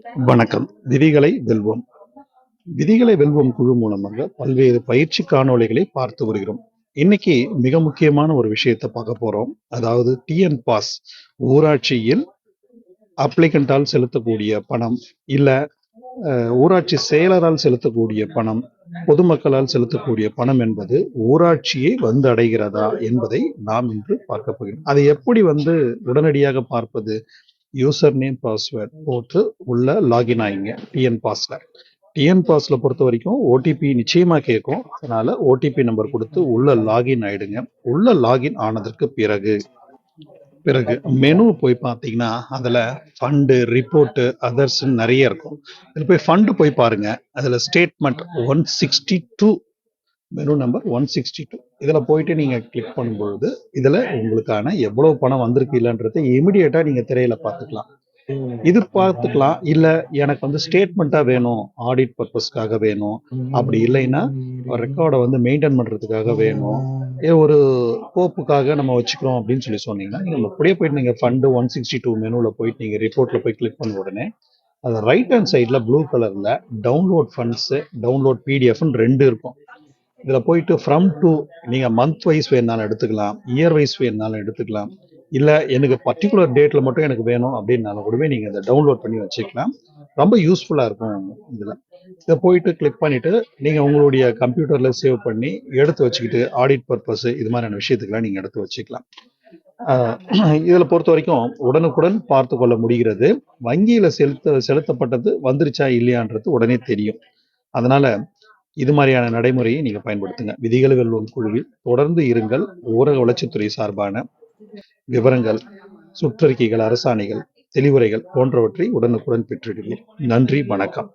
வணக்கம். விதிகளை வெல்வோம். விதிகளை வெல்வோம் குழு மூலமாக பல்வேறு பயிற்சி காணொளிகளை பார்த்து வருகிறோம். இன்னைக்கு மிக முக்கியமான ஒரு விஷயத்தை பார்க்க போறோம். அதாவது டிஎன் பாஸ் ஊராட்சியில் அப்ளிகண்டால் செலுத்தக்கூடிய பணம் இல்ல அஹ், ஊராட்சி செயலரால் செலுத்தக்கூடிய பணம் பொதுமக்களால் செலுத்தக்கூடிய பணம் என்பது ஊராட்சியை வந்து அடைகிறதா என்பதை நாம் இன்று பார்க்க போகிறோம். அதை எப்படி வந்து உடனடியாக பார்ப்பது யூசர் நேம் பாஸ்வேர்ட் போட்டு உள்ள லாகின் ஆகிங்க டிஎன் பாஸ்ல டிஎன் பாஸ்ல பொறுத்த வரைக்கும் ஓடிபி நிச்சயமா கேட்கும். அதனால ஓடிபி நம்பர் கொடுத்து உள்ள லாகின் ஆயிடுங்க. உள்ள லாகின் ஆனதற்கு பிறகு பிறகு மெனு போய் பார்த்தீங்கன்னா அதில் ஃபண்டு ரிப்போர்ட்டு அதர்ஸ் நிறைய இருக்கும். இதில் போய் ஃபண்டு போய் பாருங்க. அதில் statement one sixty two menu number one sixty two இதில் போயிட்டு நீங்கள் கிளிக் பண்ணும்பொழுது இதில் உங்களுக்கான எவ்வளோ பணம் வந்திருக்கு இல்லைன்றதை இமிடியேட்டாக நீங்கள் திரையில் பார்த்துக்கலாம். இது பார்த்துக்கலாம். இல்லை எனக்கு வந்து ஸ்டேட்மெண்ட்டாக வேணும். ஆடிட் பர்பஸ்க்காக வேணும். அப்படி இல்லைன்னா ரெக்கார்டை வந்து மெயின்டைன் பண்ணுறதுக்காக வேணும். ஏ ஒரு கோப்புக்காக நம்ம வச்சுக்கிறோம் அப்படின்னு சொல்லி சொன்னீங்கன்னா நீங்கள் அப்படியே போயிட்டு நீங்கள் ஃபண்டு ஒன் சிக்ஸ்டி டூ மெனுவில் போயிட்டு நீங்கள் ரிப்போர்ட்டில் போய் கிளிக் பண்ண உடனே அது ரைட் ஹேண்ட் சைடில் ப்ளூ கலரில் டவுன்லோட் ஃபண்ட்ஸு டவுன்லோட் பிடிஎஃப்னு ரெண்டு இருக்கும். இதில் போயிட்டு ஃப்ரம் டு நீங்கள் மந்த் வைஸ் வேணாலும் எடுத்துக்கலாம் இயர் வைஸ் வேணாலும் எடுத்துக்கலாம். இல்லை எனக்கு பர்டிகுலர் டேட்டில் மட்டும் எனக்கு வேணும் அப்படின்னாலும் கூடவே நீங்கள் இதை டவுன்லோட் பண்ணி வச்சுக்கலாம். ரொம்ப யூஸ்ஃபுல்லாக இருக்கும் இதில். இதை போயிட்டு கிளிக் பண்ணிவிட்டு நீங்கள் உங்களுடைய கம்ப்யூட்டரில் சேவ் பண்ணி எடுத்து வச்சுக்கிட்டு ஆடிட் பர்பஸ் இது மாதிரியான விஷயத்துக்கெல்லாம் நீங்கள் எடுத்து வச்சுக்கலாம். இதில் பொறுத்த வரைக்கும் உடனுக்குடன் பார்த்து கொள்ள முடிகிறது. வங்கியில் செலுத்த செலுத்தப்பட்டது வந்துருச்சா இல்லையான்றது உடனே தெரியும். அதனால் இது மாதிரியான நடைமுறையை நீங்க பயன்படுத்துங்க. விதிகள் வெல்லும் குழுவில் தொடர்ந்து இருங்கள். ஊரக வளர்ச்சித்துறை சார்பான விவரங்கள் சுற்றறிக்கைகள் அரசாணைகள் தெளிவுரைகள் போன்றவற்றை உடனுக்குடன் பெற்றிடுவீர். நன்றி வணக்கம்.